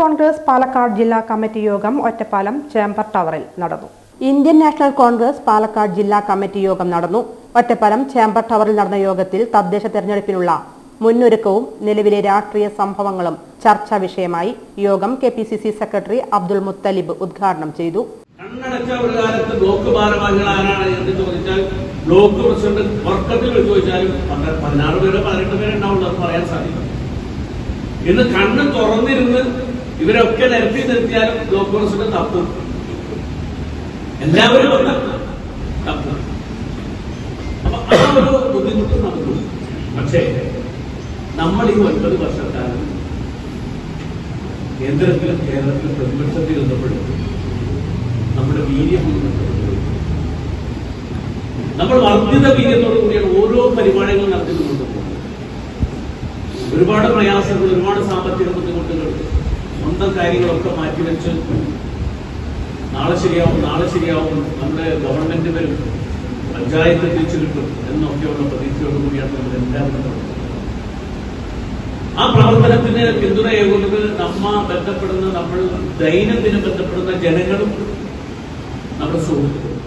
കോൺഗ്രസ് പാലക്കാട് ജില്ലാ കമ്മിറ്റി യോഗം ഒറ്റപ്പാലം ചേംബർ ടവറിൽ നടന്നു. ഇന്ത്യൻ നാഷണൽ കോൺഗ്രസ് പാലക്കാട് ജില്ലാ കമ്മിറ്റി യോഗം നടന്നു. ഒറ്റപ്പാലം ചേംബർ ടവറിൽ നടന്ന യോഗത്തിൽ തദ്ദേശ തെരഞ്ഞെടുപ്പിനുള്ള മുന്നൊരുക്കവും നിലവിലെ രാഷ്ട്രീയ സംഭവങ്ങളും ചർച്ചാ വിഷയമായി യോഗം K P C C secretary Abdul Muthalib ഉദ്ഘാടനം ചെയ്തു. കണ്ണടച്ച ഒരു കാലത്ത് ബ്ലോക്ക് ഭാരവാഹികൾ ആരാണ് എന്ന് ചോദിച്ചാൽ ബ്ലോക്ക് പ്രസിഡന്റ് വർക്കത്തിൽ ചോദിച്ചാലും പതിനാറ് പേര് പതിനെട്ട് പേര് പറയാൻ സാധിക്കും. ഇന്ന് കണ്ണ് തുറന്നിരുന്ന് ഇവരൊക്കെ നിരത്തി നിർത്തിയാലും ബ്ലോക്ക് തപ്പ്. എല്ലാവരും തപ്പ്. അപ്പൊ ആ ഒരു ബുദ്ധിമുട്ട് നമുക്കുണ്ട് പക്ഷേ നമ്മൾ ഈ ഒൻപത് വർഷക്കാലം കേന്ദ്രത്തിലും കേരളത്തിലും പ്രതിപക്ഷത്തിൽ ഇരുന്നപ്പോഴും നമ്മുടെ വീര്യം. നമ്മൾ വർദ്ധിത വീര്യത്തോടു കൂടിയാണ് ഓരോ പരിപാടികളും നടത്തിക്കൊണ്ടു പോകുന്നത് ഒരുപാട് പ്രയാസങ്ങൾ ഒരുപാട് സാമ്പത്തിക ബുദ്ധിമുട്ടുകൾ സ്വന്തം കാര്യങ്ങളൊക്കെ മാറ്റിവെച്ച് നാളെ ശരിയാവും നാളെ ശരിയാവും നമ്മുടെ ഗവൺമെന്റ് വരും പഞ്ചായത്ത് തിരിച്ചു കിട്ടും എന്നൊക്കെയുള്ള പ്രതീക്ഷയോടുകൂടിയാണ് നമ്മൾ എല്ലാവരും ആ പ്രവർത്തനത്തിന് പിന്തുണയേകുന്നത് നമ്മ ബന്ധപ്പെടുന്ന നമ്മൾ ദൈനംദിനം ബന്ധപ്പെടുന്ന ജനങ്ങളും നമ്മുടെ സുഹൃത്തുക്കളും.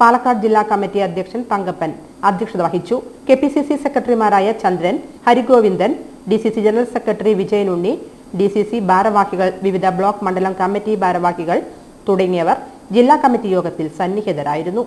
പാലക്കാട് ജില്ലാ കമ്മിറ്റി അധ്യക്ഷൻ തങ്കപ്പൻ അധ്യക്ഷത വഹിച്ചു. കെ പി സി സി സെക്രട്ടറിമാരായ Chandran Harigovindan D C C general secretary Vijayanunni D C C ഭാരവാഹികൾ വിവിധ ബ്ലോക്ക് മണ്ഡലം കമ്മിറ്റി ഭാരവാഹികൾ തുടങ്ങിയവർ ജില്ലാ കമ്മിറ്റി യോഗത്തിൽ സന്നിഹിതരായിരുന്നു.